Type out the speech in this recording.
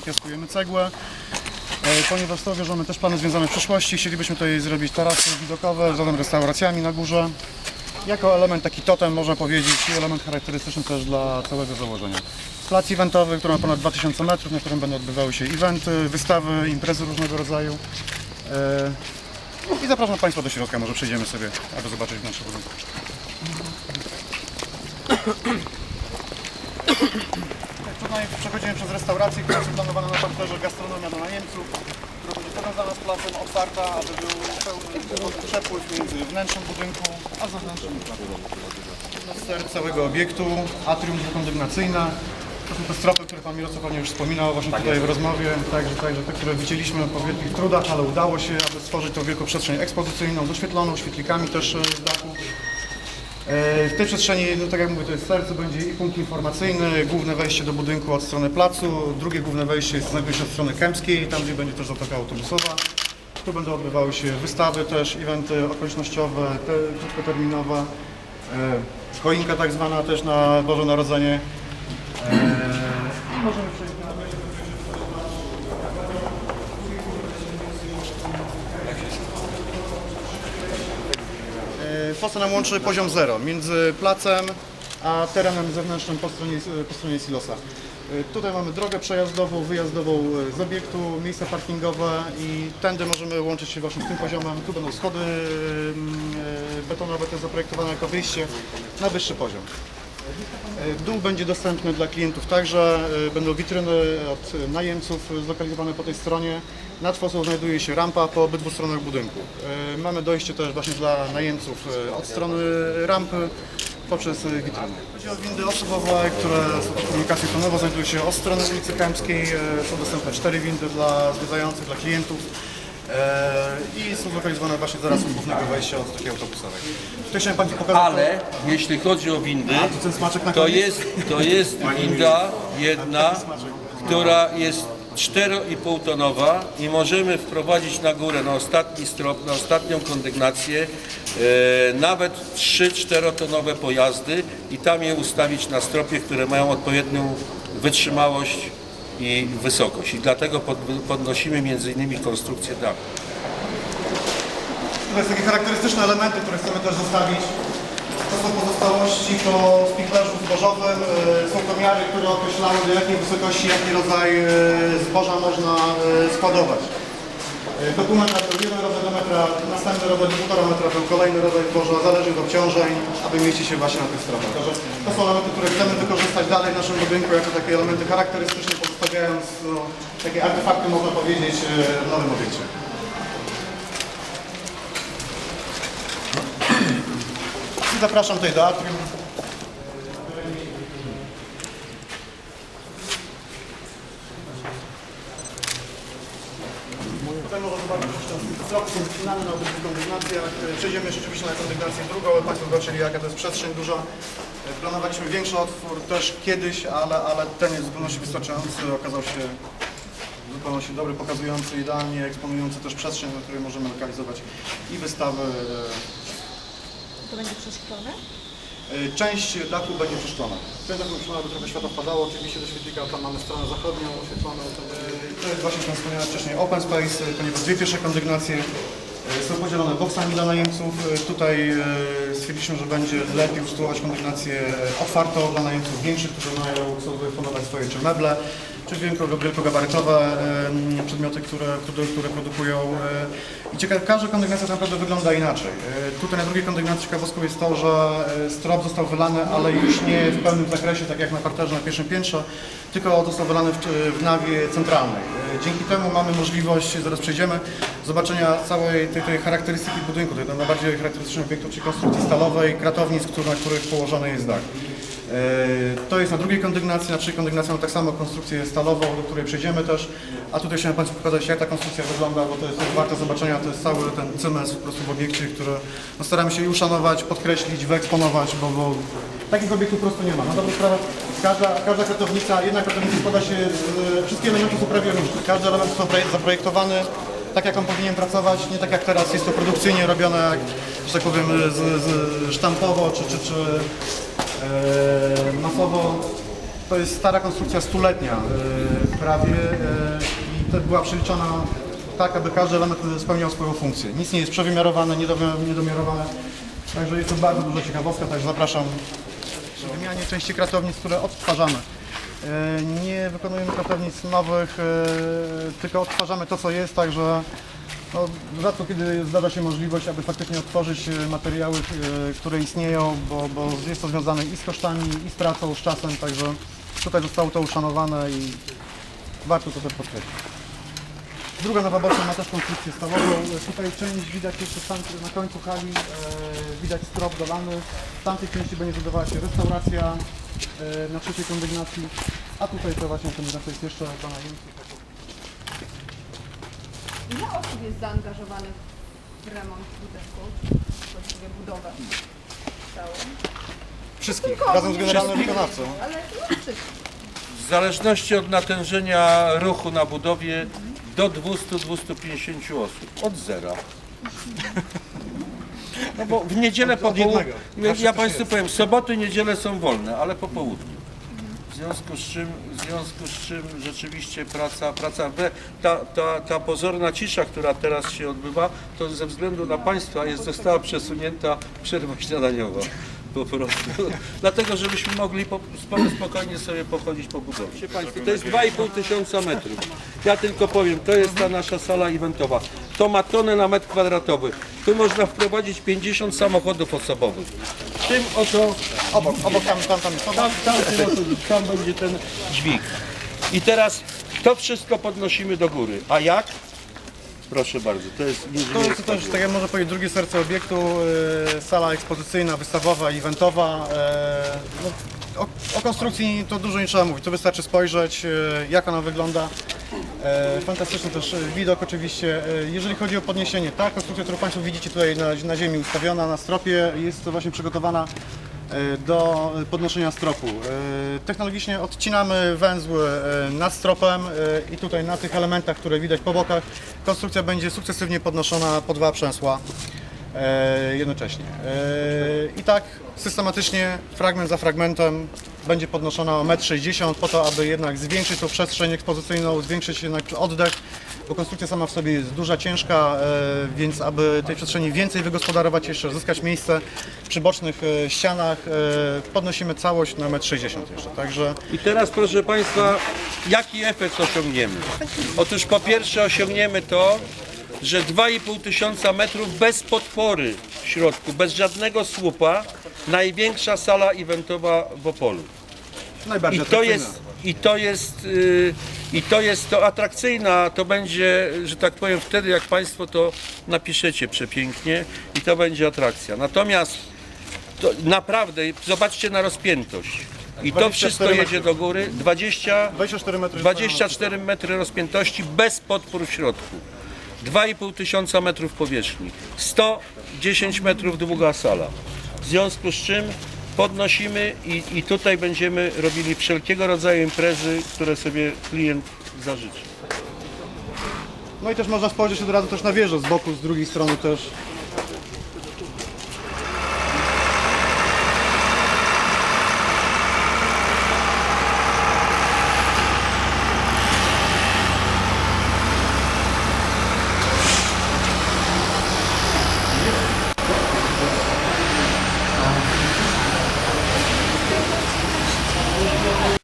piaskę, piaskujemy cegłę. E, Ponieważ to wiążemy też plany związane w przyszłości, chcielibyśmy tutaj zrobić tarasy widokowe z restauracjami na górze. Jako element taki totem można powiedzieć i element charakterystyczny też dla całego założenia. Plac eventowy, który ma ponad 2000 metrów, na którym będą odbywały się eventy, wystawy, imprezy różnego rodzaju. E, I zapraszam Państwa do środka, może przejdziemy sobie, aby zobaczyć wnętrze budynku. Tak, Tutaj przechodzimy przez restaurację, która jest planowana na parterze gastronomia dla najemców, która będzie powiązana z placem, otwarta, aby był pełny przepływ między wnętrzem budynku a. To jest serce całego obiektu, atrium dwukondygnacyjne. To są te stropy, które Pan Mirosław już wspominał właśnie tutaj w rozmowie, także, także te, które wycięliśmy po wielkich trudach, ale udało się, aby stworzyć tą wielką przestrzeń ekspozycyjną, doświetloną, świetlikami też e, z dachu. E, W tej przestrzeni, no tak jak mówię, to jest serce, będzie i punkt informacyjny, główne wejście do budynku od strony placu, drugie główne wejście znajduje się od strony kępskiej, tam gdzie będzie też zatoka autobusowa. Tu będą odbywały się wystawy też, eventy okolicznościowe, te, krótkoterminowe, e, choinka tak zwana też na Boże Narodzenie. Fosa nam łączy poziom zero między placem a terenem zewnętrznym po stronie, po stronie silosa. E, Tutaj mamy drogę przejazdową, wyjazdową e, z obiektu, miejsca parkingowe i tędy możemy łączyć się właśnie z tym poziomem. Tu będą schody mm, betonowe, to jest zaprojektowane jako wyjście na wyższy poziom. E, Dół będzie dostępny dla klientów także. e, Będą witryny od najemców zlokalizowane po tej stronie. Nad fosą znajduje się rampa po obydwu stronach budynku. E, Mamy dojście też właśnie dla najemców od strony rampy poprzez witryny. Chodzi o windy osobowe, które są pod komunikacją tonową, znajdują się od strony ulicy Kępskiej. Są dostępne cztery windy dla zwiedzających, dla klientów. E, I są zlokalizowane właśnie zaraz u głównego wejścia od takiej autobusowej. Tutaj chciałem Państwu pokazać... Ale jeśli chodzi o windy, A, to ten smaczek na to koniec? jest, to jest winda jedna, która jest 4,5 tonowa i możemy wprowadzić na górę, na ostatni strop, na ostatnią kondygnację e, nawet 3-4 tonowe pojazdy i tam je ustawić na stropie, które mają odpowiednią wytrzymałość i wysokość. I dlatego pod, podnosimy między innymi konstrukcję dachu. To jest takie charakterystyczne elementy, które chcemy też zostawić. To są pozostałości po spichlerzu zbożowym. E, Są to miary, które określały do jakiej wysokości, jaki rodzaj e, zboża można e, składować. Dokument rodzaj do metra, następny do półtora metra, był kolejny rodzaj zboża, zależy od obciążeń, aby mieścić się właśnie na tych stronach. To są elementy, które chcemy wykorzystać dalej w naszym budynku jako takie elementy charakterystyczne, pozostawiając no, takie artefakty, można powiedzieć, e, w nowym obiekcie. Zapraszam tutaj do atrium. Tutaj można zobaczyć są wycinane na obydwu kondygnacjach. E, Przejdziemy jeszcze oczywiście na kondygnację drugą, ale Państwo zobaczyli jaka to jest przestrzeń duża. E, Planowaliśmy większy otwór też kiedyś, ale, ale ten jest w wystarczający. Okazał się w zupełności dobry, pokazujący idealnie, eksponujący też przestrzeń, na której możemy lokalizować i wystawy, e, To będzie przeszklone? Y, Część dachu będzie przeszklona. Część dachu przeszklona, by trochę światła wpadało. Oczywiście do świetlika tam mamy stronę zachodnią oświetloną. To, jest właśnie, jak wspomniałem wcześniej, open space, y, ponieważ dwie pierwsze kondygnacje y, są podzielone boksami dla najemców. Tutaj stwierdziliśmy, że będzie lepiej usytuować kondygnację otwartą dla najemców większych, którzy mają, chcą wyeksponować swoje czy meble, czy wielko- wielkogabarytowe przedmioty, które, które, które produkują. y, I ciekawe, każda kondygnacja naprawdę wygląda inaczej. Y, Tutaj na drugiej kondygnacji ciekawostką jest to, że y, strop został wylany, ale już nie w pełnym zakresie, tak jak na parterze na pierwszym piętrze, tylko został wylany w, w nawie centralnej. Dzięki temu mamy możliwość, zaraz przejdziemy, zobaczenia całej tej, tej charakterystyki budynku, tej najbardziej charakterystycznego obiektu, czyli konstrukcji stalowej, kratownic, na których położony jest dach. E, To jest na drugiej kondygnacji, na trzeciej kondygnacji mamy tak samo konstrukcję stalową, do której przejdziemy też. A tutaj chciałem Państwu pokazać, jak ta konstrukcja wygląda, bo to jest warte zobaczenia. To jest cały ten cymens po prostu w obiekcie, który no, staramy się uszanować, podkreślić, wyeksponować, bo, bo takich obiektów po prostu nie ma. Na dobrą sprawę, każda, każda kratownica, jedna kratownica składa się z, wszystkie elementy są prawie różne. Każdy element projek- zaprojektowany tak jak on powinien pracować, nie tak jak teraz jest to produkcyjnie robione, jak, że tak powiem, z, z sztampowo czy, czy, czy e, masowo. To jest stara konstrukcja stuletnia, e, prawie e, i to była przeliczona tak, aby każdy element spełniał swoją funkcję. Nic nie jest przewymiarowane, niedomiarowane. Także jest to bardzo duża ciekawostka, także zapraszam przy wymianie części kratownic, które odtwarzamy. E, Nie wykonujemy kratownic nowych, e, tylko odtwarzamy to, co jest, także no, rzadko kiedy zdarza się możliwość, aby faktycznie odtworzyć e, materiały, e, które istnieją, bo, bo jest to związane i z kosztami, i z pracą, z czasem, także tutaj zostało to uszanowane i warto to też podkreślić. Druga nowa boczna ma też konstrukcję stałową. Tutaj część widać jeszcze tam, na końcu hali, e, widać strop dolany. W tamtej części będzie znajdowała się restauracja e, na trzeciej kondygnacji, a tutaj to właśnie kondygnacja jest jeszcze dla. Ile osób jest zaangażowanych w remont budynku, właściwie budowę całą? Wszystkich, razem z generalnym wykonawcą. Ale no, wszystkich. W zależności od natężenia ruchu na budowie do 200-250 osób. Od zera. No bo w niedzielę po od południu. Zawsze ja Państwu jest. powiem, soboty, niedziele są wolne, ale po południu. W związku z czym, w związku z czym rzeczywiście praca, praca we, ta, ta, ta pozorna cisza, która teraz się odbywa, to ze względu na Państwa jest, została przesunięta przerwa śniadaniowa. Po prostu. Dlatego, żebyśmy mogli po, spo- spokojnie sobie pochodzić po budowie. Państwa, to jest 2,5 tysiąca metrów. Ja tylko powiem, to jest ta nasza sala eventowa. To ma tonę na metr kwadratowy. Tu można wprowadzić 50 samochodów osobowych. Tym oto Obok, obok tam, tam, tam tam, tam, tam, tam będzie ten dźwig. I teraz to wszystko podnosimy do góry. A jak? Proszę bardzo, to jest To jest też, tak jak można powiedzieć, drugie serce obiektu, e, sala ekspozycyjna, wystawowa, eventowa. e, No, o, o konstrukcji to dużo nie trzeba mówić, to wystarczy spojrzeć, e, jak ona wygląda. Fantastyczny też widok oczywiście. Jeżeli chodzi o podniesienie, ta konstrukcja, którą Państwo widzicie tutaj na, na ziemi ustawiona na stropie, jest to właśnie przygotowana do podnoszenia stropu. E, Technologicznie odcinamy węzły e, nad stropem e, i tutaj na tych elementach, które widać po bokach, konstrukcja będzie sukcesywnie podnoszona po dwa przęsła e, jednocześnie. E, I tak systematycznie, fragment za fragmentem będzie podnoszona o 1,60 m po to, aby jednak zwiększyć tą przestrzeń ekspozycyjną, zwiększyć jednak oddech, bo konstrukcja sama w sobie jest duża, ciężka, e, więc aby tej przestrzeni więcej wygospodarować, jeszcze zyskać miejsce przy bocznych e, ścianach, e, podnosimy całość na 1,60 m jeszcze. Także I teraz proszę Państwa, jaki efekt osiągniemy? Otóż po pierwsze osiągniemy to, że 2,5 tysiąca metrów bez podpory w środku, bez żadnego słupa, największa sala eventowa w Opolu. I najbardziej to atrakcyjna. jest, i to jest, yy, i to jest to atrakcyjna, to będzie, że tak powiem, wtedy jak Państwo to napiszecie przepięknie i to będzie atrakcja. Natomiast to naprawdę, zobaczcie na rozpiętość. I to 24 wszystko jedzie do góry, 20, 24 metry. 24 metry rozpiętości bez podpór w środku. 2,5 tysiąca metrów powierzchni. 110 metrów długa sala. W związku z czym podnosimy i, i tutaj będziemy robili wszelkiego rodzaju imprezy, które sobie klient zażyczy. No i też można spojrzeć od razu też na wieżę z boku, z drugiej strony też